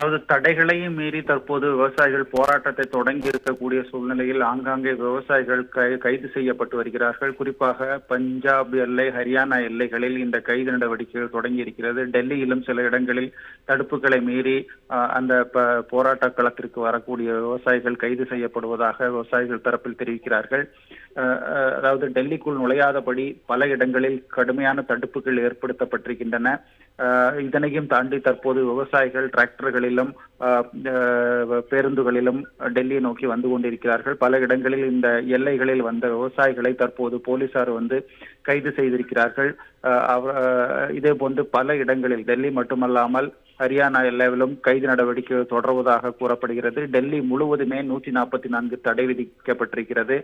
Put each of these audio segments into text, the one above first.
அதாவது தடைகளையும் மீறி தற்போது விவசாயிகள் போராட்டத்தை தொடங்கி இருக்கக்கூடிய சூழ்நிலையில் ஆங்காங்கே விவசாயிகள் கை- கைது செய்யப்பட்டு வருகிறார்கள். குறிப்பாக பஞ்சாப் எல்லை ஹரியானா எல்லைகளில் இந்த கைது நடவடிக்கைகள் தொடங்கி இருக்கிறது. டெல்லியிலும் சில இடங்களில் தடுப்புகளை மீறி அந்த போராட்ட களத்திற்கு வரக்கூடிய விவசாயிகள் கைது செய்யப்படுவதாக விவசாயிகள் தரப்பில் தெரிவிக்கிறார்கள். அஹ், அதாவது டெல்லிக்குள் நுழையாதபடி பல இடங்களில் கடுமையான தடுப்புகள் ஏற்படுத்தப்பட்டிருக்கின்றன. இதனையும் தாண்டி தற்போது விவசாயிகள் டிராக்டர்களிலும் பேருந்துகளிலும் டெல்லியை நோக்கி வந்து கொண்டிருக்கிறார்கள். பல இடங்களில் இந்த எல்லைகளில் வந்த விவசாயிகளை தற்போது போலீசார் வந்து கைது செய்திருக்கிறார்கள். அஹ், இதே போன்று பல இடங்களில் டெல்லி மட்டுமல்லாமல் ஹரியானா எல்லையிலும் கைது நடவடிக்கை தொடர்வதாக கூறப்படுகிறது. டெல்லி முழுவதுமே நூற்றி நாற்பத்தி நான்கு தடை விதிக்கப்பட்டிருக்கிறது.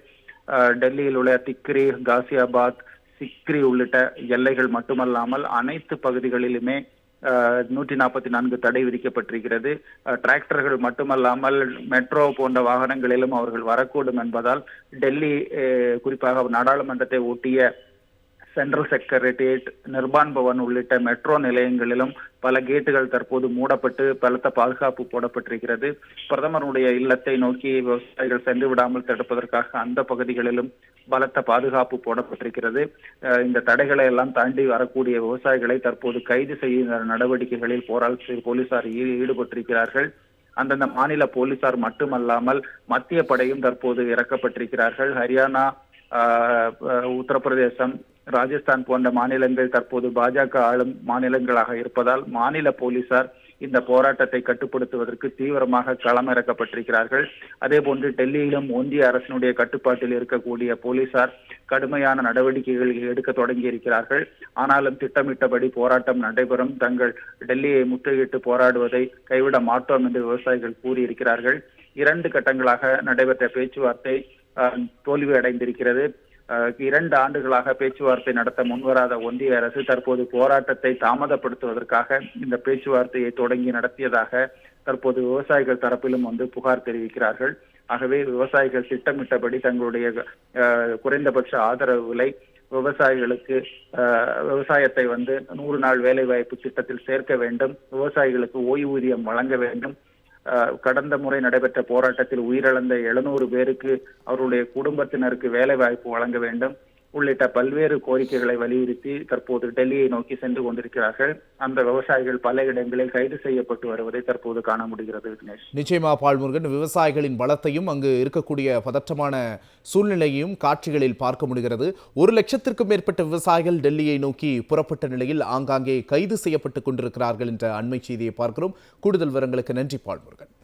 டெல்லியில் உள்ள திக்ரி காசியாபாத் சிக்ரி உள்ளிட்ட எல்லைகள் மட்டுமல்லாமல் அனைத்து பகுதிகளிலுமே நூற்றி நாற்பத்தி நான்கு தடை விதிக்கப்பட்டிருக்கிறது. அஹ், டிராக்டர்கள் மட்டுமல்லாமல் மெட்ரோ போன்ற வாகனங்களிலும் அவர்கள் வரக்கூடும் என்பதால் டெல்லி அஹ், குறிப்பாக நாடாளுமன்றத்தை ஒட்டிய சென்ட்ரல் செக்ரட்டேரியட் நிர்பான் பவன் உள்ளிட்ட மெட்ரோ நிலையங்களிலும் பல கேட்டுகள் தற்போது மூடப்பட்டு பலத்த பாதுகாப்பு போடப்பட்டிருக்கிறது. பிரதமருடைய இல்லத்தை நோக்கி விவசாயிகள் சென்று விடாமல் தடுப்பதற்காக அந்த பகுதிகளிலும் பலத்த பாதுகாப்பு போடப்பட்டிருக்கிறது. இந்த தடைகளை எல்லாம் தாண்டி வரக்கூடிய விவசாயிகளை தற்போது கைது செய்ய நடவடிக்கைகளில் போராட்ட போலீசார் ஈடுபட்டிருக்கிறார்கள். அந்தந்த மாநில போலீசார் மட்டுமல்லாமல் மத்திய படையும் தற்போது இறக்கப்பட்டிருக்கிறார்கள். ஹரியானா ஆஹ், உத்தரப்பிரதேசம் ராஜஸ்தான் போன்ற மாநிலங்கள் தற்போது பாஜக ஆளும் மாநிலங்களாக இருப்பதால் மாநில போலீசார் இந்த போராட்டத்தை கட்டுப்படுத்துவதற்கு தீவிரமாக களமிறக்கப்பட்டிருக்கிறார்கள். அதே போன்று டெல்லியிலும் ஒன்றிய அரசினுடைய கட்டுப்பாட்டில் இருக்கக்கூடிய போலீசார் கடுமையான நடவடிக்கைகள் எடுக்க தொடங்கி இருக்கிறார்கள் ஆனாலும் திட்டமிட்டபடி போராட்டம் நடைபெறும். தங்கள் டெல்லியை முற்றுகையிட்டு போராடுவதை கைவிட மாட்டோம் என்று விவசாயிகள் கூறியிருக்கிறார்கள். இரண்டு கட்டங்களாக நடைபெற்ற பேச்சுவார்த்தை தோல்வி அடைந்திருக்கிறது இரண்டு ஆண்டுகளாக பேச்சுவார்த்தை நடத்த முன்வராத ஒன்றிய அரசு தற்போது போராட்டத்தை தாமதப்படுத்துவதற்காக இந்த பேச்சுவார்த்தையை தொடங்கி நடத்தியதாக தற்போது விவசாயிகள் தரப்பிலும் வந்து புகார் தெரிவிக்கிறார்கள். ஆகவே விவசாயிகள் திட்டமிட்டபடி தங்களுடைய குறைந்தபட்ச ஆதரவு விலை விவசாயிகளுக்கு விவசாயத்தை வந்து நூறு நாள் வேலைவாய்ப்பு திட்டத்தில் சேர்க்க வேண்டும். விவசாயிகளுக்கு ஓய்வூதியம் வழங்க வேண்டும். கடந்த முறை நடைபெற்ற போராட்டத்தில் உயிரிழந்த எழுநூறு பேருக்கு அவருடைய குடும்பத்தினருக்கு வேலை வாய்ப்பு வழங்க வேண்டும். உள்ளிட்ட பல்வேறு கோரிக்கைகளை வலியுறுத்தி தற்போது டெல்லியை நோக்கி சென்று கொண்டிருக்கிறார்கள். அந்த விவசாயிகள் பல இடங்களில் கைது செய்யப்பட்டு வருவதை தற்போது காண முடிகிறது விக்னேஷ். நிச்சயமா பால்முருகன் விவசாயிகளின் பலத்தையும் அங்கு இருக்கக்கூடிய பதற்றமான சூழ்நிலையையும் காட்சிகளில் பார்க்க முடிகிறது. ஒரு லட்சத்திற்கும் மேற்பட்ட விவசாயிகள் டெல்லியை நோக்கி புறப்பட்ட நிலையில் ஆங்காங்கே கைது செய்யப்பட்டுக் கொண்டிருக்கிறார்கள் என்ற அண்மை செய்தியை பார்க்கிறோம். கூடுதல் விவரங்களுக்கு நன்றி பால்முருகன்.